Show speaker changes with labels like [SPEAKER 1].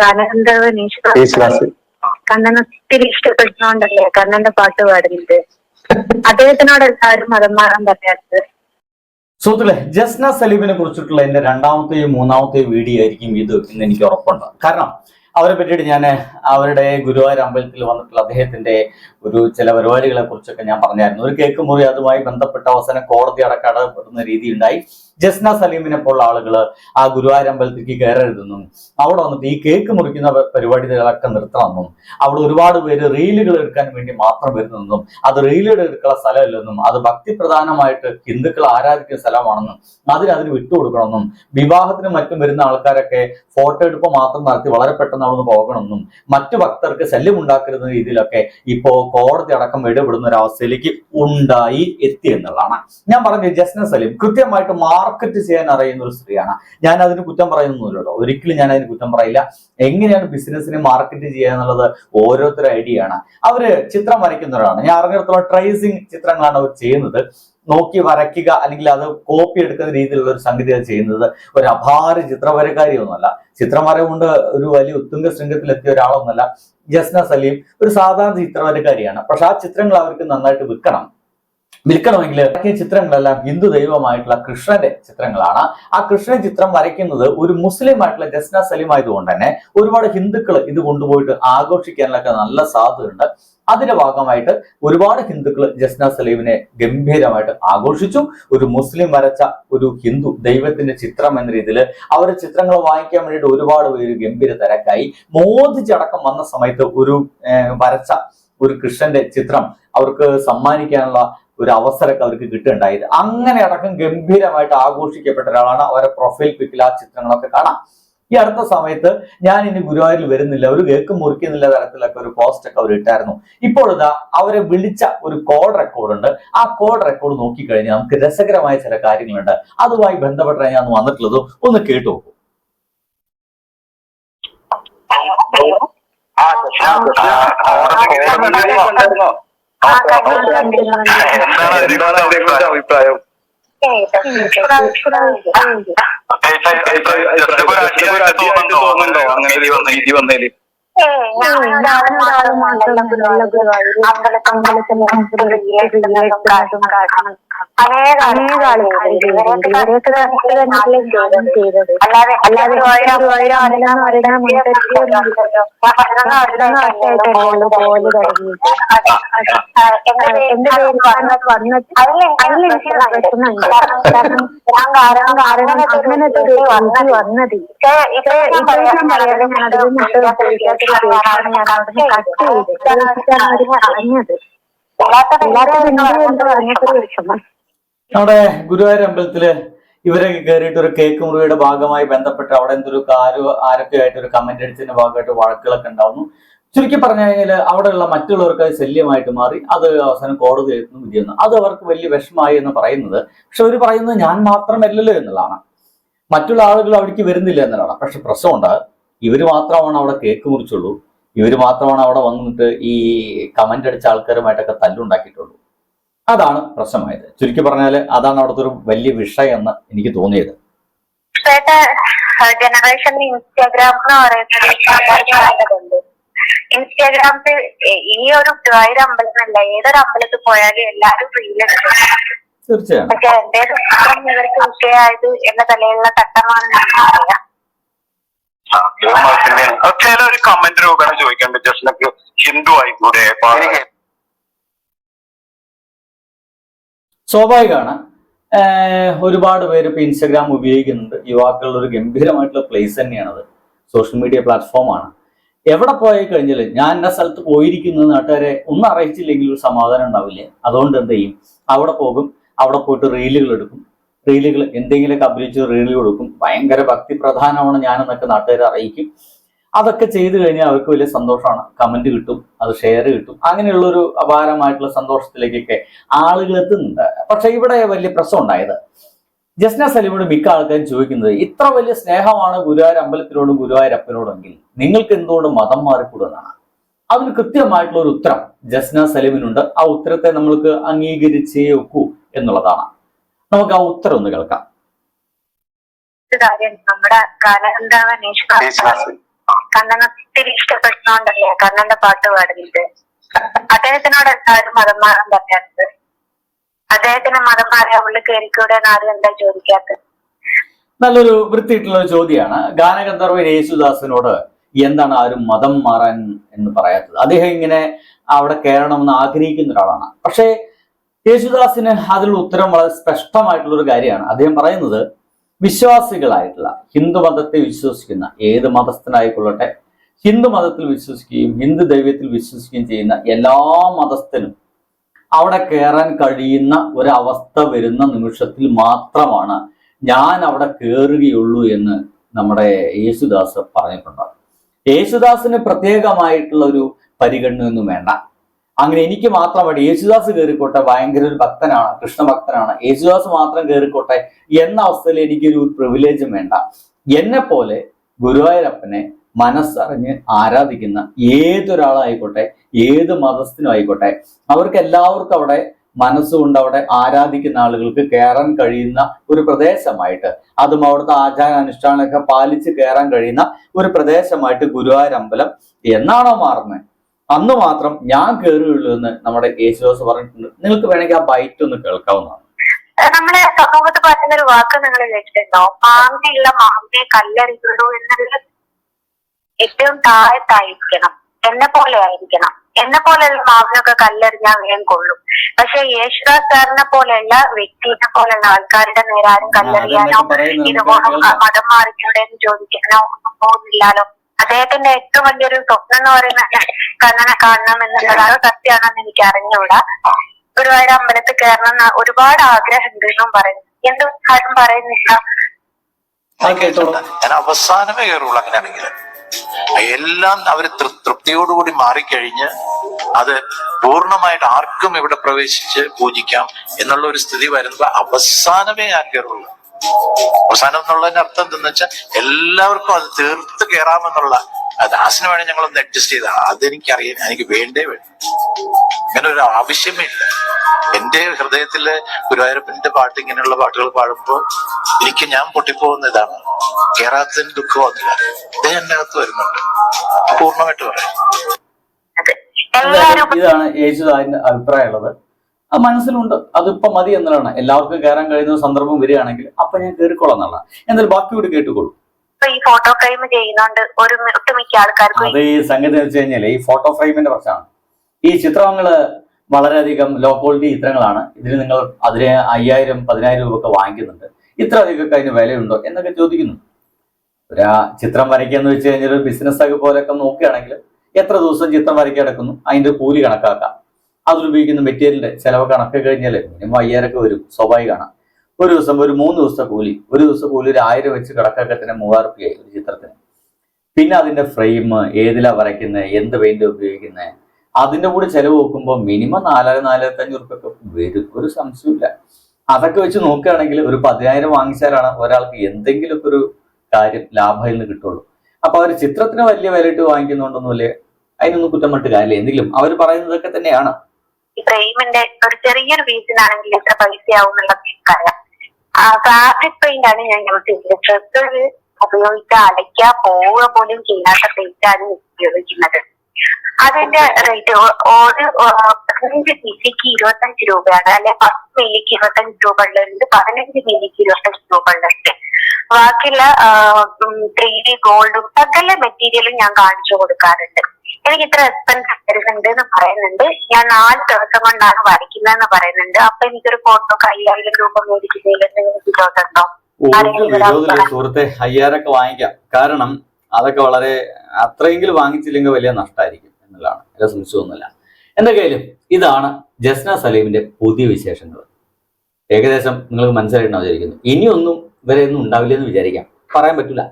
[SPEAKER 1] ഗാനഗന്ധർവൻ
[SPEAKER 2] യേശുദാസ്
[SPEAKER 1] ഒത്തിരി ഇഷ്ടപ്പെടുന്നോണ്ടല്ലേ? കണ്ണന്റെ പാട്ട് പാടുന്നത് അദ്ദേഹത്തിനോട് എല്ലാവരും മതം മാറാൻ പറയാത്തത്
[SPEAKER 3] സുഹൃത്തുക്കളെ ജസ്ന സലീമിനെ കുറിച്ചിട്ടുള്ള എന്റെ രണ്ടാമത്തെയും മൂന്നാമത്തെയും വീഡിയോ ആയിരിക്കും ഇത് എന്ന് എനിക്ക് ഉറപ്പുണ്ട്. കാരണം അവരെ പറ്റിയിട്ട് ഞാൻ അവരുടെ ഗുരുവായൂർ അമ്പലത്തിൽ വന്നിട്ടുള്ള അദ്ദേഹത്തിന്റെ ഒരു ചില പരിപാടികളെ കുറിച്ചൊക്കെ ഞാൻ പറഞ്ഞായിരുന്നു. ഒരു കേക്ക് മുറി അതുമായി ബന്ധപ്പെട്ട അവസാനം കോടതി അടക്കടപ്പെടുന്ന രീതി ഉണ്ടായി. ജസ്ന സലീമിനെ പോലുള്ള ആളുകൾ ആ ഗുരുവായൂർ അമ്പലത്തിലേക്ക് കയറരുതെന്നും അവിടെ വന്നിട്ട് ഈ കേക്ക് മുറിക്കുന്ന പരിപാടി പരിപാടികളൊക്കെ നിർത്തണമെന്നും അവിടെ ഒരുപാട് പേര് റീലുകൾ എടുക്കാൻ വേണ്ടി മാത്രം വരുന്നെന്നും അത് റീലുകൾ എടുക്കുന്ന സ്ഥലമല്ലെന്നും അത് ഭക്തി പ്രധാനമായിട്ട് ഹിന്ദുക്കൾ ആരാധിക്കുന്ന സ്ഥലമാണെന്നും അതിന് അതിന് വിട്ടുകൊടുക്കണമെന്നും വിവാഹത്തിന് മറ്റും വരുന്ന ആൾക്കാരൊക്കെ ഫോട്ടോ എടുപ്പ് മാത്രം നടത്തി വളരെ പെട്ടെന്ന് അവിടെ നിന്ന് പോകണമെന്നും മറ്റു ഭക്തർക്ക് ശല്യം ഉണ്ടാക്കരുന്ന രീതിയിലൊക്കെ ഇപ്പോ കോടതി അടക്കം ഇടപെടുന്ന ഒരു അവസ്ഥയിലേക്ക് ഉണ്ടായി എത്തി എന്നുള്ളതാണ്. ഞാൻ പറഞ്ഞത് ജസ്ന സലീം കൃത്യമായിട്ട് മാർക്കറ്റ് ചെയ്യാൻ അറിയുന്ന ഒരു സ്ത്രീയാണ്. ഞാൻ അതിന് കുറ്റം പറയുന്നൊന്നുമില്ലല്ലോ ഒരിക്കലും ഞാൻ അതിന് കുറ്റം പറയില്ല. എങ്ങനെയാണ് ബിസിനസ്സിനെ മാർക്കറ്റ് ചെയ്യുക എന്നുള്ളത് ഓരോരുത്തരുടെ ഐഡിയ ആണ്. അവർ ചിത്രം വരയ്ക്കുന്നവരാണ്. ഞാൻ അറിഞ്ഞിടത്തോളം ട്രേസിങ് ചിത്രങ്ങളാണ് അവർ ചെയ്യുന്നത്. നോക്കി വരയ്ക്കുക അല്ലെങ്കിൽ അത് കോപ്പി എടുക്കുന്ന രീതിയിലുള്ള ഒരു സംഗതിയാണ് ചെയ്യുന്നത്. ഒരു അപാര ചിത്രവരക്കാരിയൊന്നുമല്ല. ചിത്രം വരവുകൊണ്ട് ഒരു വലിയ ഉത്തുംഗ ശൃംഗത്തിലെത്തിയ ഒരാളൊന്നുമല്ല. ജസ്ന സലീം ഒരു സാധാരണ ചിത്രവരക്കാരിയാണ്. പക്ഷെ ആ ചിത്രങ്ങൾ അവർക്ക് നന്നായിട്ട് വിൽക്കണം. വിൽക്കണമെങ്കിൽ ഈ ചിത്രങ്ങളെല്ലാം ഹിന്ദു ദൈവമായിട്ടുള്ള കൃഷ്ണന്റെ ചിത്രങ്ങളാണ്. ആ കൃഷ്ണ ചിത്രം വരയ്ക്കുന്നത് ഒരു മുസ്ലിം ആയിട്ടുള്ള ജസ്ന സലീം ആയതുകൊണ്ട് തന്നെ ഒരുപാട് ഹിന്ദുക്കൾ ഇത് കൊണ്ടുപോയിട്ട് ആഘോഷിക്കാനൊക്കെ നല്ല സാധ്യതയുണ്ട്. അതിന്റെ ഭാഗമായിട്ട് ഒരുപാട് ഹിന്ദുക്കൾ ജസ്ന സലീമിനെ ഗംഭീരമായിട്ട് ആഘോഷിച്ചു. ഒരു മുസ്ലിം വരച്ച ഒരു ഹിന്ദു ദൈവത്തിന്റെ ചിത്രം എന്ന രീതിയിൽ അവരുടെ ചിത്രങ്ങൾ വാങ്ങിക്കാൻ വേണ്ടിയിട്ട് ഒരുപാട് പേര് ഗംഭീര തിരക്കായി. മോദിച്ചടക്കം വന്ന സമയത്ത് ഒരു വരച്ച ഒരു കൃഷ്ണന്റെ ചിത്രം അവർക്ക് സമ്മാനിക്കാനുള്ള ഒരു അവസരമൊക്കെ അവർക്ക് കിട്ടുകയുണ്ടായത് അങ്ങനെ അടക്കം ഗംഭീരമായിട്ട് ആഘോഷിക്കപ്പെട്ട ഒരാളാണ് അവരെ പ്രൊഫൈൽ പിക്കിൽ ആ ചിത്രങ്ങളൊക്കെ കാണാം ഈ അടുത്ത സമയത്ത് ഞാൻ ഇനി ഗുരുവായൂരിൽ വരുന്നില്ല ഒരു കേക്ക് മുറിക്കുന്നില്ല തരത്തിലൊക്കെ ഒരു പോസ്റ്റ് ഒക്കെ അവർ ഇട്ടായിരുന്നു ഇപ്പോൾ ഇതാ അവരെ വിളിച്ച ഒരു കോൾ റെക്കോർഡ് ഉണ്ട് ആ കോൾ റെക്കോർഡ് നോക്കിക്കഴിഞ്ഞാൽ നമുക്ക് രസകരമായ ചില കാര്യങ്ങളുണ്ട് അതുമായി ബന്ധപ്പെട്ട ഞാൻ വന്നിട്ടുള്ളത് ഒന്ന് കേട്ടു നോക്കൂ
[SPEAKER 2] ആ എന്താണ് അഭിപ്രായം തോന്നുന്നുണ്ടോ അങ്ങനെ രീതി വന്ന രീതി
[SPEAKER 1] അല്ലാതെ അല്ലാതെ എന്റെ പേര് വന്നിട്ട് കാരണം കാരണം അങ്ങനത്തെ ഒരു രീതി വന്നത് ഇത് ഇത് ഞാൻ പറയാതെ ഞാൻ അതിൽ നിന്നിട്ട് ചോദിക്കാത്തൊരു കേസാണ് ഞാൻ അവിടുന്ന് കട്ട് ചെയ്ത് ചോദിച്ചിട്ടാണ് അവർ പറഞ്ഞത് അല്ലാത്ത എന്ത് എന്ന് പറഞ്ഞിട്ടൊരു വിഷമം?
[SPEAKER 3] നമ്മുടെ ഗുരുവായൂർ അമ്പലത്തിൽ ഇവരൊക്കെ കയറിയിട്ട് ഒരു കേക്ക് മുറിയുടെ ഭാഗമായി ബന്ധപ്പെട്ട് അവിടെ എന്തൊരു ആരോ ആരൊക്കെ ആയിട്ട് ഒരു കമന്റ് അടിച്ചതിന്റെ ഭാഗമായിട്ട് വഴക്കുകളൊക്കെ ഉണ്ടാവുന്നു. ചുരുക്കി പറഞ്ഞു കഴിഞ്ഞാൽ അവിടെയുള്ള മറ്റുള്ളവർക്ക് അത് ശല്യമായിട്ട് മാറി അത് അവസാനം കോടതി എഴുതുന്നു വന്നു. അത് അവർക്ക് വലിയ വിഷമായി എന്ന് പറയുന്നത്. പക്ഷെ അവർ പറയുന്നത് ഞാൻ മാത്രമല്ലല്ലോ എന്നുള്ളതാണ്. മറ്റുള്ള ആളുകൾ അവിടേക്ക് വരുന്നില്ല എന്നുള്ളതാണ്. പക്ഷെ പ്രശ്നമുണ്ട്. ഇവർ മാത്രമാണ് അവിടെ കേക്ക് മുറിച്ചുള്ളൂ. ഇവർ മാത്രമാണ് അവിടെ വന്നിട്ട് ഈ കമന്റ് അടിച്ച ആൾക്കാരുമായിട്ടൊക്കെ തല്ലുണ്ടാക്കിയിട്ടുള്ളൂ. അതാണ് പ്രശ്നമായത്. ചുരുക്കി പറഞ്ഞാൽ അതാണ് അവിടുത്തെ ഒരു വലിയ വിഷയം എന്ന് എനിക്ക് തോന്നിയത്.
[SPEAKER 1] ജനറേഷൻ ഇൻസ്റ്റാഗ്രാം എന്ന് പറയുന്നത് ഇൻസ്റ്റാഗ്രാമിൽ ഈ ഒരു ഗുരുവായൂർ അമ്പലത്തിനല്ല ഏതൊരു അമ്പലത്തിൽ പോയാലും എല്ലാവരും റീലെടുക്കും
[SPEAKER 3] തീർച്ചയായും.
[SPEAKER 1] പക്ഷെ എന്റെ ഇവർക്ക് വിഷയമായത് എന്റെ തലയിലുള്ള തട്ടമാണെന്ന്
[SPEAKER 2] ഒരു കമന്റ് രൂപേണ ചോദിക്കാണ്ട് ജസ്റ്റിനൊക്കെ ഹിന്ദു ആയിക്കൂടെ?
[SPEAKER 3] സ്വാഭാവികമാണ്. ഒരുപാട് പേര് ഇപ്പോൾ ഇൻസ്റ്റഗ്രാം ഉപയോഗിക്കുന്നുണ്ട്. യുവാക്കളുടെ ഒരു ഗംഭീരമായിട്ടുള്ള പ്ലേസ് തന്നെയാണത്. സോഷ്യൽ മീഡിയ പ്ലാറ്റ്ഫോമാണ് എവിടെ പോയി കഴിഞ്ഞാൽ ഞാൻ എന്ന സ്ഥലത്ത് പോയിരിക്കുന്നത് നാട്ടുകാരെ ഒന്നും അറിയിച്ചില്ലെങ്കിൽ ഒരു സമാധാനം ഉണ്ടാവില്ല. അതുകൊണ്ട് എന്ത് ചെയ്യും? അവിടെ പോകും. അവിടെ പോയിട്ട് റീലുകൾ എടുക്കും. റീലുകൾ എന്തെങ്കിലുമൊക്കെ അഭിനയിച്ച് റീലുകൾ കൊടുക്കും. ഭയങ്കര ഭക്തി പ്രധാനമാണ് ഞാനെന്നൊക്കെ നാട്ടുകാരെ അറിയിക്കും. അതൊക്കെ ചെയ്തു കഴിഞ്ഞാൽ അവർക്ക് വലിയ സന്തോഷമാണ്. കമന്റ് കിട്ടും അത് ഷെയർ കിട്ടും. അങ്ങനെയുള്ള ഒരു അപാരമായിട്ടുള്ള സന്തോഷത്തിലേക്കൊക്കെ ആളുകൾ എത്തുന്നുണ്ട്. പക്ഷെ ഇവിടെ വലിയ പ്രശ്നം ഉണ്ടായത്. ജസ്ന സലീമോട് മിക്ക ആൾക്കാരും ചോദിക്കുന്നത് ഇത്ര വലിയ സ്നേഹമാണ് ഗുരുവായൂർ അമ്പലത്തിനോടും ഗുരുവായൂരപ്പനോടെങ്കിൽ നിങ്ങൾക്ക് എന്തുകൊണ്ട് മതം മാറിക്കൂടുന്നതാണ് അതിന് കൃത്യമായിട്ടുള്ള ഒരു ഉത്തരം ജസ്ന സലീമിനുണ്ട്. ആ ഉത്തരത്തെ നമ്മൾക്ക് അംഗീകരിച്ചേ ഒക്കൂ എന്നുള്ളതാണ്. നമുക്ക് ആ ഉത്തരം ഒന്ന് കേൾക്കാം.
[SPEAKER 1] നമ്മുടെ കണ്ണനെ ഒത്തിരി ഇഷ്ടപ്പെടുന്നോണ്ടല്ലേ? കണ്ണന്റെ പാട്ട് പാടുന്നത് അദ്ദേഹത്തിനോട് എല്ലാവരും മതം മാറാൻ പറ്റാത്തത്. അദ്ദേഹത്തിന് മതം മാറിയ ഉള്ളിൽ കയറിക്കൂടെ ആരും എന്താ ചോദിക്കാത്തത്?
[SPEAKER 3] നല്ലൊരു വൃത്തിയിട്ടുള്ള ഒരു ചോദ്യമാണ്. ഗാനഗന്ധർവൻ യേശുദാസിനോട് എന്താണ് ആരും മതം മാറാൻ എന്ന് പറയാത്തത്? അദ്ദേഹം ഇങ്ങനെ അവിടെ കയറണമെന്ന് ആഗ്രഹിക്കുന്ന ഒരാളാണ്. പക്ഷേ യേശുദാസിന് അതിലുള്ള ഉത്തരം വളരെ സ്പഷ്ടമായിട്ടുള്ള ഒരു കാര്യമാണ്. അദ്ദേഹം പറയുന്നത് വിശ്വാസികളായിട്ടുള്ള ഹിന്ദു മതത്തെ വിശ്വസിക്കുന്ന ഏത് മതസ്ഥനായിക്കൊള്ളട്ടെ ഹിന്ദു മതത്തിൽ വിശ്വസിക്കുകയും ഹിന്ദു ദൈവത്തിൽ വിശ്വസിക്കുകയും ചെയ്യുന്ന എല്ലാ മതസ്ഥനും അവിടെ കയറാൻ കഴിയുന്ന ഒരവസ്ഥ വരുന്ന നിമിഷത്തിൽ മാത്രമാണ് ഞാൻ അവിടെ കയറുകയുള്ളൂ എന്ന് നമ്മുടെ യേശുദാസ് പറഞ്ഞിട്ടുണ്ട് യേശുദാസിന് പ്രത്യേകമായിട്ടുള്ള ഒരു പരിഗണനയൊന്നും വേണ്ട. അങ്ങനെ എനിക്ക് മാത്രമായിട്ട് യേശുദാസ് കയറിക്കോട്ടെ ഭയങ്കര ഒരു ഭക്തനാണ് കൃഷ്ണഭക്തനാണ് യേശുദാസ് മാത്രം കയറിക്കോട്ടെ എന്ന അവസ്ഥയിൽ എനിക്കൊരു പ്രിവിലേജും വേണ്ട. എന്നെ പോലെ ഗുരുവായൂരപ്പനെ മനസ്സറിഞ്ഞ് ആരാധിക്കുന്ന ഏതൊരാളായിക്കോട്ടെ ഏത് മതസ്ഥനും ആയിക്കോട്ടെ അവർക്ക് എല്ലാവർക്കും അവിടെ മനസ്സുകൊണ്ട് അവിടെ ആരാധിക്കുന്ന ആളുകൾക്ക് കയറാൻ കഴിയുന്ന ഒരു പ്രദേശമായിട്ട് അതും അവിടുത്തെ ആചാരാനുഷ്ഠാനമൊക്കെ പാലിച്ച് കയറാൻ കഴിയുന്ന ഒരു പ്രദേശമായിട്ട് ഗുരുവായൂർ അമ്പലം എന്നാണോ മാറുന്നത്? അന്ന് മാത്രം ഞാൻ കയറുകയുള്ളൂ എന്ന് നമ്മുടെ യേശുദാസ് പറഞ്ഞിട്ടുണ്ട്. നിങ്ങൾക്ക് വേണമെങ്കിൽ ആ ബൈറ്റ് ഒന്ന് കേൾക്കാവുന്നതാണ്.
[SPEAKER 1] നമ്മളെ സമൂഹത്ത് പറയുന്ന ഒരു വാക്ക് നിങ്ങൾ കേട്ടിട്ടുണ്ടോ? പാമ്പിയുള്ള മാമ്പെ കല്ലെറിയുള്ളൂ എന്നുള്ളത് ഏറ്റവും താഴത്തായിരിക്കണം. എന്നെ പോലെ ആയിരിക്കണം. എന്നെ പോലെയുള്ള മാവിനൊക്കെ കല്ലെറിഞ്ഞാൽ വേഗം കൊള്ളും. പക്ഷെ യേശുദാസ് സാറിനെ പോലെയുള്ള വ്യക്തിനെ പോലെയുള്ള ആൾക്കാരുടെ നേരാരും കല്ലെറിയാനോ
[SPEAKER 3] അതെന്തൊക്കെ പറയുന്നത്
[SPEAKER 1] ഇത്
[SPEAKER 3] നമുക്ക്
[SPEAKER 1] പോണം
[SPEAKER 3] കേൾക്കാം.
[SPEAKER 1] മതം മാറിക്കൂടെ എന്ന് ചോദിക്കാനോ ഒന്നും പോകുന്നില്ലാലോ അദ്ദേഹത്തിന്റെ ഏറ്റവും വലിയൊരു സ്വപ്നം എന്ന് പറയുന്നത് കണ്ണനെ കാണണം എന്നുള്ളത് അത് സത്യമാണെന്ന് എനിക്ക് അറിഞ്ഞൂടാ ഗുരുവായൂർ അമ്പലത്തിൽ കയറണം എന്ന് ഒരുപാട് ആഗ്രഹം ഉണ്ട് എന്നും പറയുന്നു. എന്ത് കാര്യം പറയുന്നില്ല.
[SPEAKER 4] ഞാൻ അവസാനമേ കയറുള്ളൂ അങ്ങനെയാണെങ്കിൽ. എല്ലാം അവർ തൃപ്തിയോടുകൂടി മാറിക്കഴിഞ്ഞ് അത് പൂർണമായിട്ട് ആർക്കും ഇവിടെ പ്രവേശിച്ച് പൂജിക്കാം എന്നുള്ള ഒരു സ്ഥിതി വരുന്നത് അവസാനമേ ഞാൻ കയറുള്ളൂ. അവസാനം എന്നുള്ളതിന്റെ അർത്ഥം എന്തെന്ന് വെച്ചാൽ എല്ലാവർക്കും അത് തീർത്ത് കയറാമെന്നുള്ള ദാസിന് വേണേ ഞങ്ങളൊന്ന് അഡ്ജസ്റ്റ് ചെയ്താ. അതെനിക്കറിയാം. എനിക്ക് വേണ്ടേ വേണ്ട. അങ്ങനെ ഒരു ആവശ്യമേ ഇല്ല എന്റെ ഹൃദയത്തിൽ ഗുരുവായൂരപ്പന്റെ പാട്ട് ഇങ്ങനെയുള്ള പാട്ടുകൾ പാടുമ്പോൾ എനിക്ക് ഞാൻ പൊട്ടിപ്പോകുന്ന ഇതാണ്. കേറാത്തതിന് ദുഃഖമൊന്നുമില്ല ഇത് എന്റെ അകത്ത് വരുന്നുണ്ട്. പൂർണമായിട്ട് പറയാം.
[SPEAKER 3] ഇതാണ് യേശുദാസിന്റെ അഭിപ്രായമുള്ളത്. അത് മനസ്സിലുണ്ട്. അതിപ്പോ മതി എന്നുള്ളതാണ്. എല്ലാവർക്കും കയറാൻ കഴിയുന്ന സന്ദർഭം വരികയാണെങ്കിൽ അപ്പൊ ഞാൻ കയറിക്കോളാം എന്നുള്ളതാണ്. എന്നാൽ ബാക്കി കൂടി കേട്ടുകൊള്ളൂ.
[SPEAKER 1] അതെ ഈ ഫോട്ടോ ഫ്രെയിം ചെയ്യുന്നോണ്ട് ഒരു മി- ഒട്ടുമിക്ക ആൾക്കാർക്കും
[SPEAKER 3] അത് ഈ സംഗതി വെച്ച് കഴിഞ്ഞാൽ ഈ ഫോട്ടോ ഫ്രെയിമിന്റെ പ്രശ്നമാണ്. ഈ ചിത്രങ്ങൾ വളരെയധികം ലോ ക്വാളിറ്റി ചിത്രങ്ങളാണ്. ഇതിന് നിങ്ങൾ അതിന് അയ്യായിരം പതിനായിരം രൂപ ഒക്കെ വാങ്ങിക്കുന്നുണ്ട്. ഇത്ര അധികമൊക്കെ അതിന് വിലയുണ്ടോ എന്നൊക്കെ ചോദിക്കുന്നു. ഒരു ചിത്രം വരയ്ക്കുക എന്ന് വെച്ച് കഴിഞ്ഞാൽ ഒരു ബിസിനസ് ഒക്കെ പോലെയൊക്കെ നോക്കുകയാണെങ്കിൽ എത്ര ദിവസം ചിത്രം വരയ്ക്കാൻ എടുക്കുന്നു? അതിന്റെ കൂലി കണക്കാക്കാം. അതിലുപയോഗിക്കുന്ന മെറ്റീരിയലിന്റെ ചിലവ് കണക്ക് കഴിഞ്ഞാൽ മിനിമം അയ്യായിരമൊക്കെ വരും സ്വാഭാവികമാണ്. ഒരു ദിവസം ഒരു മൂന്ന് ദിവസത്തെ കൂലി ഒരു ദിവസം കൂലി ഒരു ആയിരം വെച്ച് കണക്കൊക്കെ തന്നെ മൂവായിരം രൂപയായി ഒരു ചിത്രത്തിന്. പിന്നെ അതിന്റെ ഫ്രെയിം ഏതിലാ വരയ്ക്കുന്നത് എന്ത് പെയിന്റ് ഉപയോഗിക്കുന്നത് അതിന്റെ കൂടെ ചെലവ് നോക്കുമ്പോൾ മിനിമം നാലായിരം നാലായിരത്തി അഞ്ഞൂറ് റുപ്യൊക്കെ വരും ഒരു സംശയമില്ല അതൊക്കെ വെച്ച് നോക്കുകയാണെങ്കിൽ ഒരു പതിനായിരം വാങ്ങിച്ചാലാണ് ഒരാൾക്ക് എന്തെങ്കിലുമൊക്കെ ഒരു കാര്യം ലാഭയിൽ നിന്ന് കിട്ടുള്ളൂ. അപ്പൊ അവർ ചിത്രത്തിന് വലിയ വിലയിട്ട് വാങ്ങിക്കുന്നുണ്ടെന്നല്ലേ അതിനൊന്നും കുറ്റം മട്ട് കാര്യമില്ല. എന്തെങ്കിലും അവർ പറയുന്നതൊക്കെ തന്നെയാണ്.
[SPEAKER 1] ഫ്രെയിമിന്റെ ഒരു ചെറിയൊരു പീസിനാണെങ്കിൽ ഇത്ര പൈസയാവും എന്നുള്ളത് എനിക്കറിയാം. ഫാബ്രിക് പെയിന്റ് ആണ് ഞാൻ യൂസ് ചെയ്തത് ഡ്രസ്സ് ഉപയോഗിച്ച് അടയ്ക്കുക പോവുക പോലും ചെയ്യാത്ത പെയിന്റ് ആണ് ഉപയോഗിക്കുന്നത്. അതിന്റെ റേറ്റ് ഒരു പതിനഞ്ച് മില്ലിക്ക് ഇരുപത്തഞ്ച് രൂപയാണ്. അല്ലെ പത്ത് മില്ലിക്ക് ഇരുപത്തഞ്ച് രൂപ ഉള്ളതുണ്ട് പതിനഞ്ച് മില്ലിക്ക് ഇരുപത്തഞ്ച് രൂപ ഉള്ളുണ്ട് ബാക്കിയുള്ള ത്രീ ഡി ഗോൾഡും സകല മെറ്റീരിയലും ഞാൻ കാണിച്ചു കൊടുക്കാറുണ്ട്. എനിക്ക് ഇത്ര എക്സ്പെൻസ് വരുന്നുണ്ട് എന്ന് പറയുന്നുണ്ട്. ഞാൻ നാല് ദിവസം കൊണ്ടാണ് വരയ്ക്കുന്നതെന്ന് പറയുന്നുണ്ട്. അപ്പൊ എനിക്കൊരു ഫോട്ടോക്ക് അയ്യായിരം രൂപ മേടിക്കുന്നതിൽ എന്തെങ്കിലും വിരോധമുണ്ടോ
[SPEAKER 3] ഒരു വിരോധമില്ല സുഹൃത്തെ. അയ്യായിരമൊക്കെ വാങ്ങിക്കാം. കാരണം അതൊക്കെ വളരെ അത്രയെങ്കിലും വാങ്ങിച്ചില്ലെങ്കിൽ വലിയ നഷ്ടമായിരിക്കും എന്നുള്ളതാണ്. എല്ലാ സംശയമൊന്നുമില്ല എന്തൊക്കെയായാലും ഇതാണ് ജസ്ന സലീമിന്റെ പുതിയ വിശേഷങ്ങൾ. ഏകദേശം നിങ്ങൾക്ക് മനസ്സിലായിട്ടുണ്ടാവും വിചാരിക്കുന്നു. ഇനിയൊന്നും ഇവരെയൊന്നും ഉണ്ടാവില്ലെന്ന് വിചാരിക്കാം. പറയാൻ പറ്റില്ല